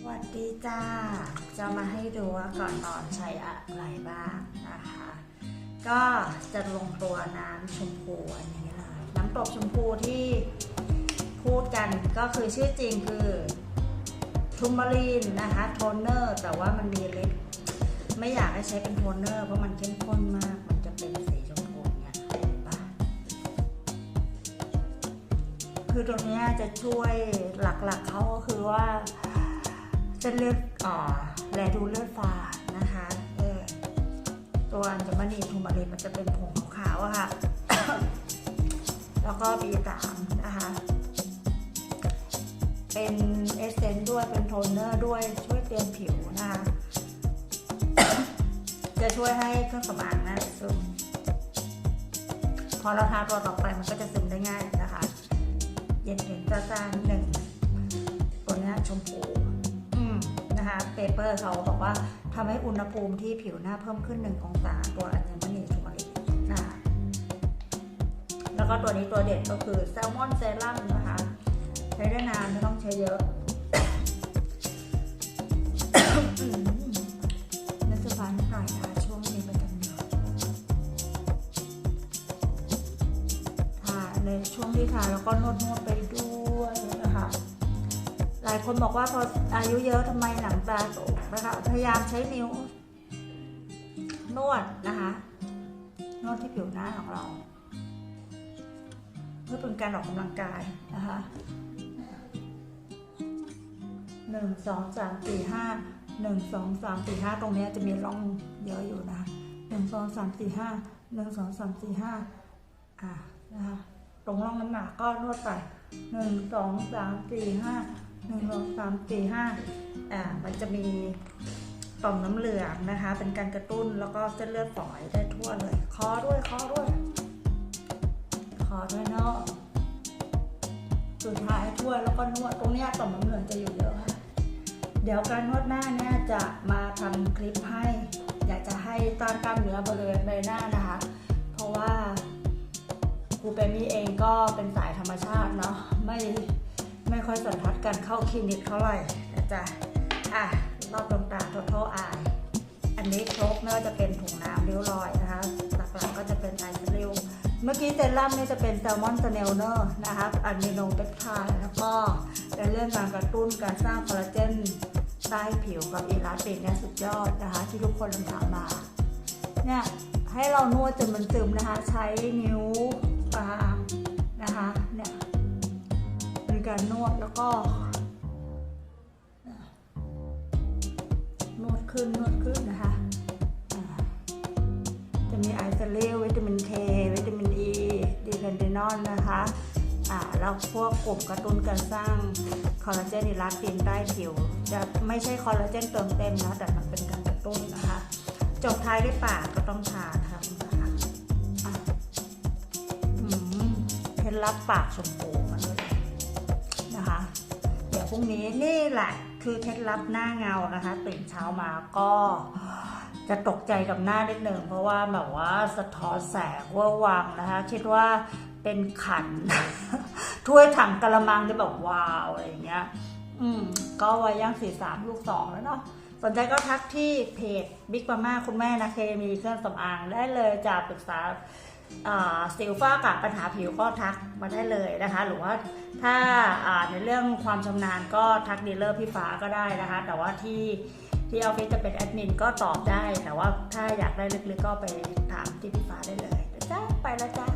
สวัสดีจ้า จะมาให้ดูว่าก่อนนอนใช้อะไรบ้างนะคะ ก็จะลงตัวน้ำชมพูอันนี้ลยน้ำตกชมพูที่พูดกันก็คือชื่อจริงคือทูมารีนนะคะโทนเนอร์แต่ว่ามันมีลิปไม่อยากให้ใช้เป็นโทนเนอร์เพราะมันเข้มข้นมาก มันจะเป็นสีชมพูเนี่ยเห็นปะคือตรงนี้จะช่วยหลักๆเขาก็คือว่า เส้นเลือดอ่อแลดูเลือดฝาดนะคะเออตัวอัญมณีทูมารีนมันจะเป็นผงขาวๆอะค่ะ แล้วก็บีสามนะคะ เป็นเอสเซนต์ด้วยเป็นโทนเนอร์ด้วยช่วยเตือนผิวนะคะ จะช่วยให้เครื่องสำอางนะซึมพอเราทาตัวต่อไปมันก็จะซึมได้ง่ายนะคะ เย็นเย็นจ้าจ้ เปอร์เขาบอกว่าทำให้อุณหภูมิที่ผิวหน้าเพิ่มขึ้นหนึ่งองศาตัวอัญมณีทูมารินนะคะแล้วก็ตัวนี้ตัวเด็ดก็คือแซลมอนเซรั่มนะคะ ใช้ได้นานไม่ต้องใช้เยอะนัสบายนิดหน่อยนะช่วงนี้ประจำเดือนทาในช่วงที่ทาแล้วก็นวดนวดๆไปด้วยนะคะ ลายคนบอกว่าพออายุเยอะทำไมหนังตาตกนะคะพยายามใช้นิ้ว นวดนะคะนวดที่ผิวหน้าของเรา เพื่อเป็นการออกกำลังกายนะคะหนึ่งสองสามสี่ห้าหนึ่งสองสามสี่ห้าตรงนี้จะมีร่องเยอะอยู่นะหนึ่งสองสามสี่ห้าหนึ่งสองสามสี่ห้าอ่านะคะตรงร่องน้ำหนักก็นวดไปหนึ่งสองสามสี่ห้า หนึ่งสองสามสี่ห้าอ่ามันจะมีต่อมน้ำเหลืองนะคะ เป็นการกระตุ้นแล้วก็เส้นเลือดฝอยได้ทั่วเลย คอด้วยคอด้วยขอด้วยเนาะสุดท้ายถ้วแล้วก็นวดตรงเนี้ยต่อมน้ำเหลืองจะอยู่เยอะค่ะเดี๋ยวการนวดหน้าเนี่ยจะมาทำคลิปให้ อยากจะให้ต้านกล้ามเนื้อบริเวณใบหน้านะคะ เพราะว่าครูเปมี่เองก็เป็นสายธรรมชาติเนาะไม่ ไม่ค่อยสันทัดการเข้าคลินิกเท่าไหร่นะจ๊ะอะรอบดวงตา total eye อันนี้ครบไม่ว่าจะเป็นถุงน้ำริ้วรอยนะคะ หลักๆก็จะเป็นไอซ์ริ้วเมื่อกี้เซรั่มนี่จะเป็นแซลมอนสเนลเนอร์นะคะอะมิโนเปปไทด์แล้วก็ในเรื่องการกระตุ้นการสร้างคอลลาเจนใต้ผิวกับอีลาสตินเนี่ยสุดยอดนะคะ ที่ทุกคนถามมาเนี่ยให้เรานวดจนมันซึมนะคะ ใช้นิ้วกลางนะคะเนี่ย การนวดแล้วก็ นวดขึ้นนวดขึ้นนะคะจะมีไอซ์เลวิตามินเควิตามินอีดีแพนเดนอลนะคะอ่าแล้วพวกกลุ่มกระตุ้นการสร้างคอลลาเจนในรัดตินใต้ผิว จะไม่ใช่คอลลาเจนเติมเต็มนะแต่มันเป็นการกระตุ้นนะคะ จบท้ายด้วยปากก็ต้องทาค่ะคุณผู้ชมอะเคล็ดลับปากชมพู พรุ่งนี้นี่แหละคือเคล็ดลับหน้าเงานะคะตื่นเช้ามาก็จะตกใจกับหน้านิดหนึ่งเพราะว่าแบบว่าสะท้อนแสงว่าวังนะคะคิดว่าเป็นขัน ถ้วยถังกระมังที่แบบว้าวอะไรอย่างเงี้ย อืม ก็วัยย่างสี่สามลูกสองแล้วเนาะสนใจก็ทักที่เพจบิ๊กมาม่าคุณแม่นะเคมีเครื่องสำอางได้เลยจะปรึกษา สิวฝ้ากระปัญหาผิวก็ทักมาได้เลยนะคะ หรือว่าถ้าในเรื่องความชำนาญก็ทักดีลเลอร์พี่ฟ้าก็ได้นะคะ แต่ว่าที่ที่ออฟฟิศจะเป็นแอดมินก็ตอบได้ แต่ว่าถ้าอยากได้ลึกๆก็ไปถามที่พี่ฟ้าได้เลยจ้าไปละจ้า